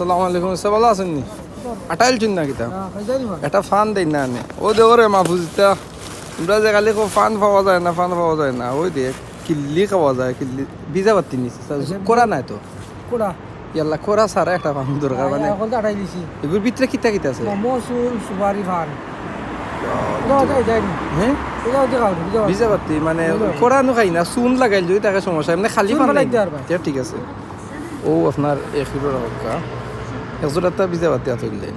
আসসালামু আলাইকুম সে ভালো আছেন নি? আটাইল চিন না কিতা? এটা ফান দেই না আনে ও দে ওরে মাহফুজটা তোমরা যে খালি কো ফান পাওয়া যায় না ফান পাওয়া যায় না ওই দে কিল্লি খাওয়া যায় কিল্লি ভিজা পাতি নিছে করা নাই তো? কোড়া ইয়াল্লা করা সারা একটা ফান দরকার মানে আটাই দিছি। এগুলোর ভিতরে কিতা কিতা আছে? মোমো সুপারি হ্যাঁ বুঝতে ভিজা পাতি মানে করা নো খাই না চুন লাগাইল যদি তাকে সমস্যা এমনি খালি ফান ঠিক আছে। ও আপনার এক কিলো রাখা একশো টাকা ভিজা পাতি আত দিলেন।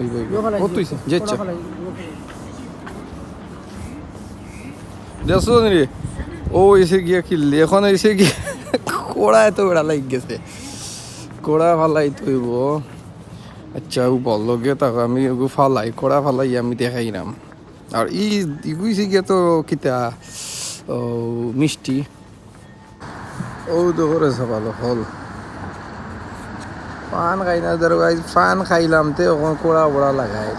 ওই বই ও তুই যেচ্ছা দেখছ রে ও এসে গিয়া কিনলি এখন এসে গিয়ে কোড়া এত বেড়া লাগ গেছে? কোড়া ফালাই তৈব? আচ্ছা ও বলল গে তাকে আমি ওগু ফালাই কোড়া ফালাই আমি দেখাইলাম আর ই ইগুইছে গিয়ে তো কিতা ও মিষ্টি। ও তো করেছে ভালো ফল। পান খাই না, ধরো পান খাইলাম তে ওখানে কোড়া বড়া লাগাই।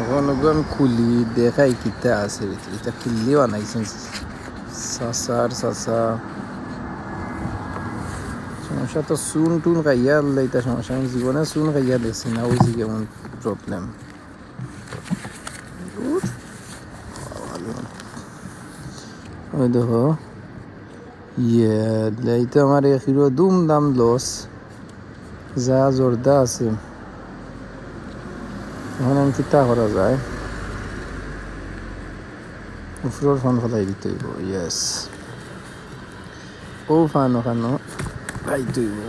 ওখানে আমি খুলি, দেখাই কিতা আছে এটা কিল্লি বানাইছেন। সাসার সাসা সমস্যা তো চুন টুন খাইয়া আল্লাহ এটা সমস্যা। আমি জীবনে চুন খাইয়া দেখছি না ওই কেমন প্রবলেম ওই দেখো। ইয়ে এইটা আমার এখিরো দুম দাম লস যা জোরদা আছে। এখন আমি কিতা করা যায়? উপরের ফান ফেলাই দিতে হইব ইয়েস ও ফান ওখানো খাইতে হইব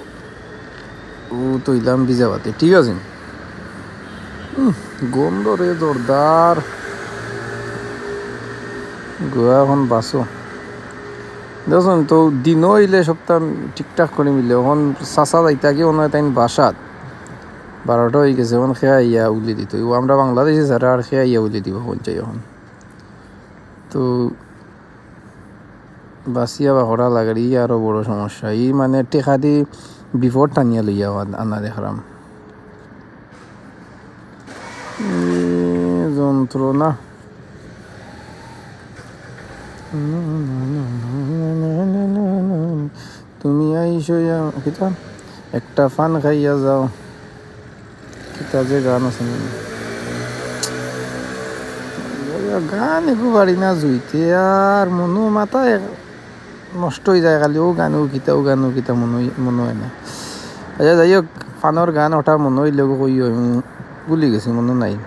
ও তৈলাম বিজাবাতে, ঠিক আছে? গন্ধ রে জোরদার। গোয়া এখন বাসো। দেখুন, তো দিন হইলে সপ্তাহ ঠিকঠাক করে মিলে। এখন চাচা যাইতা কি অন্য তাই বাসাত। বারোটা হয়ে গেছে, এখন খেয়া ইয়া উলি দিত। আমরা বাংলাদেশে ছাড়া আর খেয়া ইয়া উলি দিব কোন চাই এখন। তো বাসিয়া বা হরা লাগার, ই আরও বড় সমস্যা। ই মানে টেকা দি বিপদ টানিয়া লইয়া আনা দেখলাম যন্ত্রণা। তুমি আইসো কিতা? একটা ফান খাইয়া যাও। কিতা যে গান আছে গান একো পারি না, জুইতে আর মনো মাথা এক- নষ্ট হয়ে যায় খালি। ও গান, ও কিতা, ও গান, ও কিতা মনে মনে হয় না আচ্ছা যাই হোক ফানের গান ওঠা মনে হইলে কই ভুলি গেছি, মনে নাই।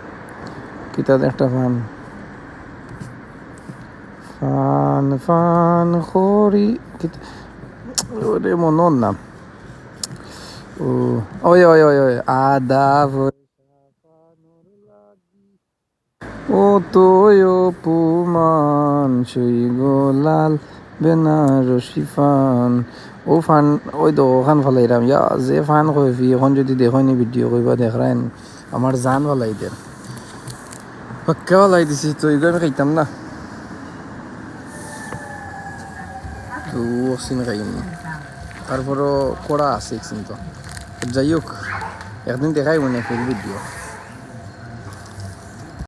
কিতা একটা ফান। ফান ফান খরি মনের নাম ও ওই ওই ওই ওই আদা ও তো অপুমান সই গোলাল ফান ও ফান ওই তো ওখান ফলাইরাম ইয়া যে ফান কইবি এখন যদি দেখনি ভিডিও কইবা দেখরাইন আমার জান ফলাই দেন পাক্কা ফলাই দিছি তো এগুলো আমি খাইতাম না অক্সিন খাইম তারপরও কড়া আছে কিন্তু। যাই হোক একদিন দেখাই মনে ফুল ভিডিও